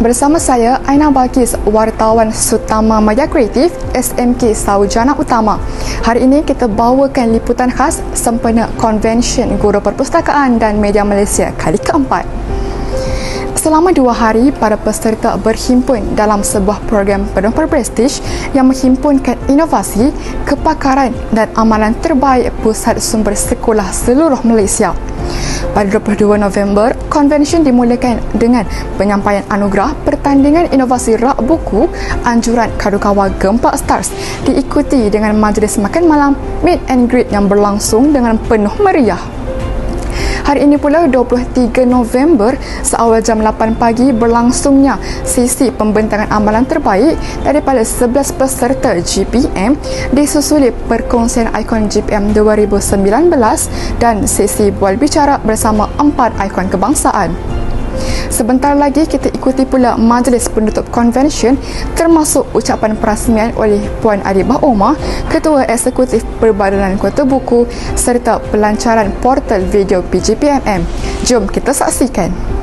Bersama saya Aina Balkis, wartawan Sutama Maya Kreatif SMK Saujana Utama. Hari ini kita bawakan liputan khas sempena Convention Guru Perpustakaan dan Media Malaysia kali keempat. Selama dua hari, para peserta berhimpun dalam sebuah program penuh berprestij yang menghimpunkan inovasi, kepakaran dan amalan terbaik pusat sumber sekolah seluruh Malaysia. Pada 22 November, konvensyen dimulakan dengan penyampaian anugerah pertandingan inovasi rak buku anjuran Kadukawa Gempak Stars diikuti dengan majlis makan malam meet and greet yang berlangsung dengan penuh meriah. Hari ini pula 23 November seawal jam 8 pagi berlangsungnya sesi pembentangan amalan terbaik daripada 11 peserta GPM disusuli perkongsian ikon GPM 2019 dan sesi bual bicara bersama empat ikon kebangsaan. Sebentar lagi kita ikuti pula majlis penutup konvensyen termasuk ucapan perasmian oleh Puan Aribah Omar, Ketua Eksekutif Perbadanan Kota Buku serta pelancaran portal video PGPMM. Jom kita saksikan.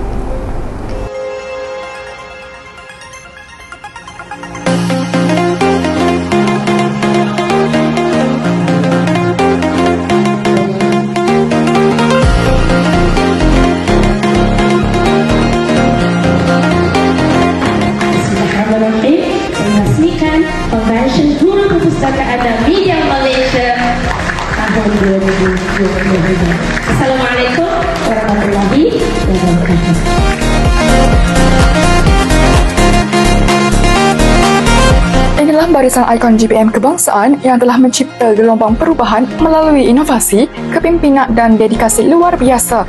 2022. Assalamualaikum warahmatullahi wabarakatuh. Inilah barisan ikon GPM kebangsaan yang telah mencipta gelombang perubahan melalui inovasi, kepimpinan dan dedikasi luar biasa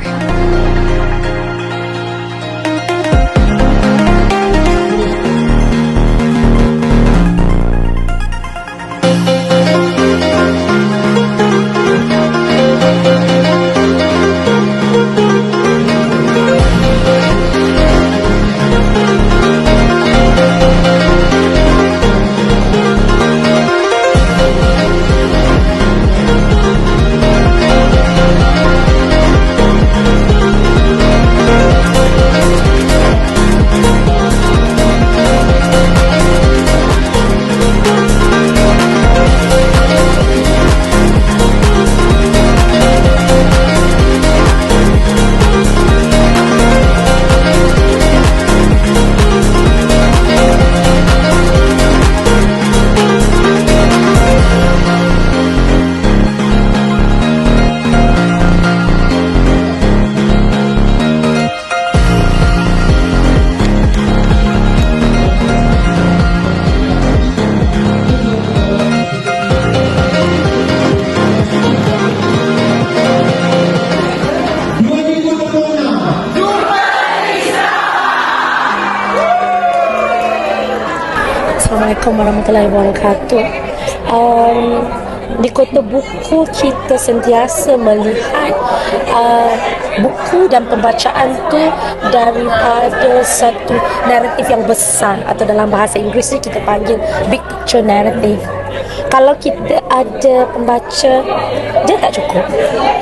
Assalamualaikum warahmatullahi wabarakatuh. Um, di kota buku kita sentiasa melihat uh, buku dan pembacaan tu daripada satu naratif yang besar atau dalam bahasa Inggeris kita panggil big picture narrative. Kalau kita ada pembaca dia tak cukup.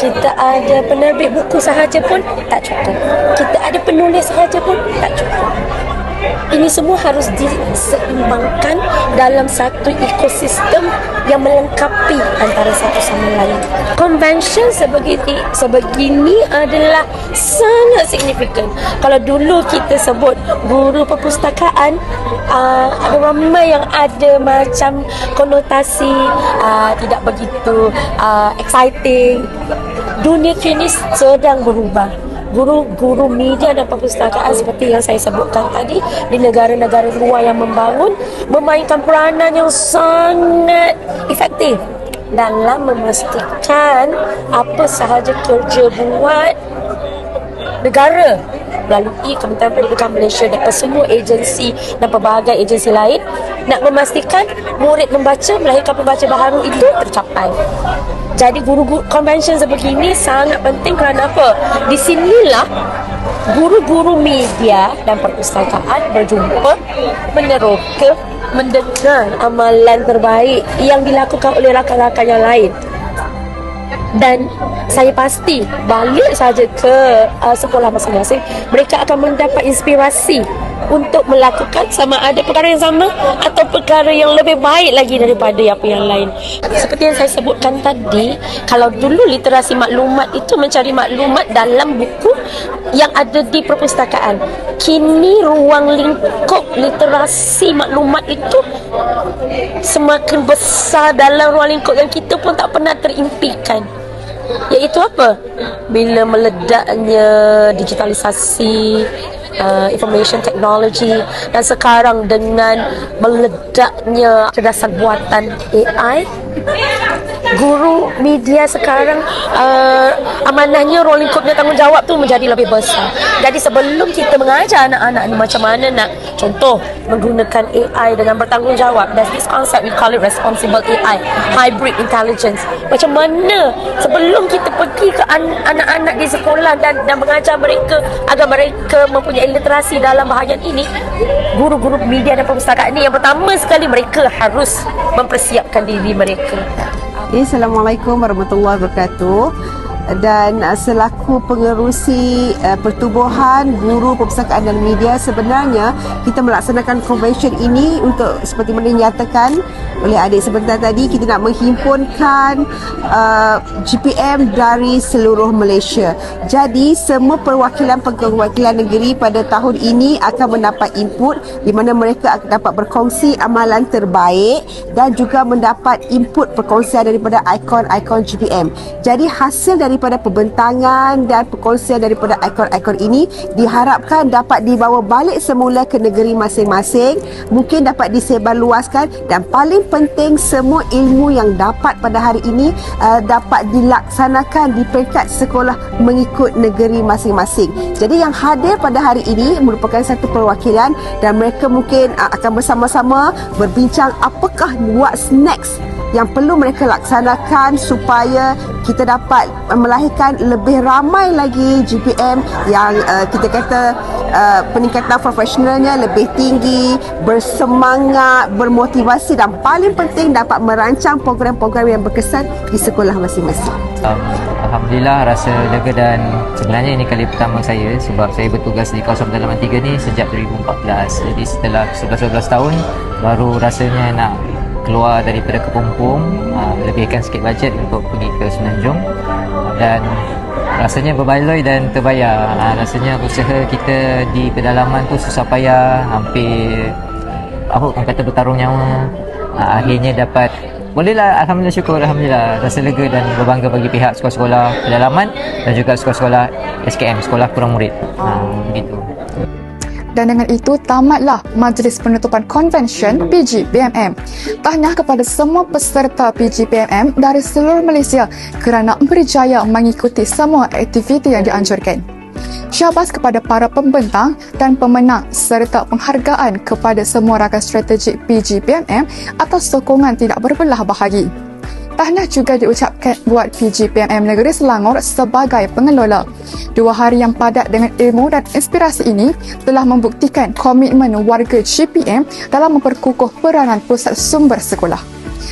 Kita ada penerbit buku sahaja pun tak cukup. Kita ada penulis sahaja pun tak cukup ini semua harus diseimbangkan dalam satu ekosistem yang melengkapi antara satu sama lain. Convention sebegini, sebegini adalah sangat signifikan. Kalau dulu kita sebut guru perpustakaan, uh, ada ramai yang ada macam konotasi uh, tidak begitu uh, exciting. Dunia kini sedang berubah guru-guru media dan perpustakaan seperti yang saya sebutkan tadi di negara-negara luar yang membangun memainkan peranan yang sangat efektif dalam memastikan apa sahaja kerja buat negara melalui Kementerian Pendidikan Malaysia dan semua agensi dan pelbagai agensi lain nak memastikan murid membaca melahirkan pembaca baharu itu tercapai. Jadi guru-guru convention sebegini sangat penting kerana apa? Di sinilah guru-guru media dan perpustakaan berjumpa, meneroka, mendengar amalan terbaik yang dilakukan oleh rakan-rakan yang lain dan saya pasti balik saja ke uh, sekolah masing-masing mereka akan mendapat inspirasi untuk melakukan sama ada perkara yang sama atau perkara yang lebih baik lagi daripada apa yang lain. Seperti yang saya sebutkan tadi, kalau dulu literasi maklumat itu mencari maklumat dalam buku yang ada di perpustakaan. Kini ruang lingkup literasi maklumat itu semakin besar dalam ruang lingkup yang kita pun tak pernah terimpikan. Iaitu apa? Bila meledaknya digitalisasi, uh, information technology dan sekarang dengan meledaknya cerdasan buatan AI guru media sekarang uh, amanahnya role lingkupnya tanggungjawab tu menjadi lebih besar. Jadi sebelum kita mengajar anak-anak ni macam mana nak contoh menggunakan AI dengan bertanggungjawab. There's this concept we call it responsible AI, hybrid intelligence. Macam mana sebelum kita pergi ke an- anak-anak di sekolah dan dan mengajar mereka agar mereka mempunyai literasi dalam bahagian ini, guru-guru media dan perpustakaan ini yang pertama sekali mereka harus mempersiapkan diri mereka. Assalamualaikum warahmatullahi wabarakatuh dan uh, selaku pengerusi uh, pertubuhan guru perpustakaan dan media sebenarnya kita melaksanakan convention ini untuk seperti mana dinyatakan oleh adik sebentar tadi kita nak menghimpunkan uh, GPM dari seluruh Malaysia. Jadi semua perwakilan perwakilan negeri pada tahun ini akan mendapat input di mana mereka akan dapat berkongsi amalan terbaik dan juga mendapat input perkongsian daripada ikon-ikon GPM. Jadi hasil dari daripada perbentangan dan perkongsian daripada ikon-ikon ini diharapkan dapat dibawa balik semula ke negeri masing-masing mungkin dapat disebarluaskan dan paling penting semua ilmu yang dapat pada hari ini uh, dapat dilaksanakan di peringkat sekolah mengikut negeri masing-masing. Jadi yang hadir pada hari ini merupakan satu perwakilan dan mereka mungkin uh, akan bersama-sama berbincang apakah what's next yang perlu mereka laksanakan supaya kita dapat melahirkan lebih ramai lagi GPM yang uh, kita kata uh, peningkatan profesionalnya lebih tinggi, bersemangat, bermotivasi dan paling penting dapat merancang program-program yang berkesan di sekolah masing-masing. Um, Alhamdulillah rasa lega dan sebenarnya ini kali pertama saya sebab saya bertugas di kawasan pedalaman 3 ni sejak 2014 jadi setelah 11-12 tahun baru rasanya nak keluar daripada kepompong uh, lebihkan sikit bajet untuk pergi ke Semenanjung dan rasanya berbaloi dan terbayar. Uh, rasanya usaha kita di pedalaman tu susah payah hampir apa orang kata bertarung nyawa. Uh, akhirnya dapat Bolehlah Alhamdulillah syukur Alhamdulillah. Rasa lega dan berbangga bagi pihak sekolah-sekolah pedalaman Dan juga sekolah-sekolah SKM Sekolah Kurang Murid. Ha, Begitu dan dengan itu tamatlah majlis penutupan konvensyen PGPMM. Tahniah kepada semua peserta PGPMM dari seluruh Malaysia kerana berjaya mengikuti semua aktiviti yang dianjurkan. Syabas kepada para pembentang dan pemenang serta penghargaan kepada semua rakan strategik PGPMM atas sokongan tidak berbelah bahagi. Tahniah juga diucapkan buat PGPMM Negeri Selangor sebagai pengelola. Dua hari yang padat dengan ilmu dan inspirasi ini telah membuktikan komitmen warga GPM dalam memperkukuh peranan pusat sumber sekolah.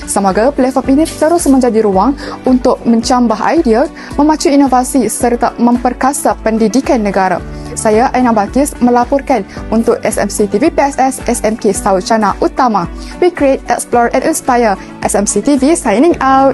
Semoga platform ini terus menjadi ruang untuk mencambah idea, memacu inovasi serta memperkasa pendidikan negara. Saya Aina Balkis melaporkan untuk SMC TV PSS SMK Saucana Utama. We create, explore and inspire. SMC TV signing out.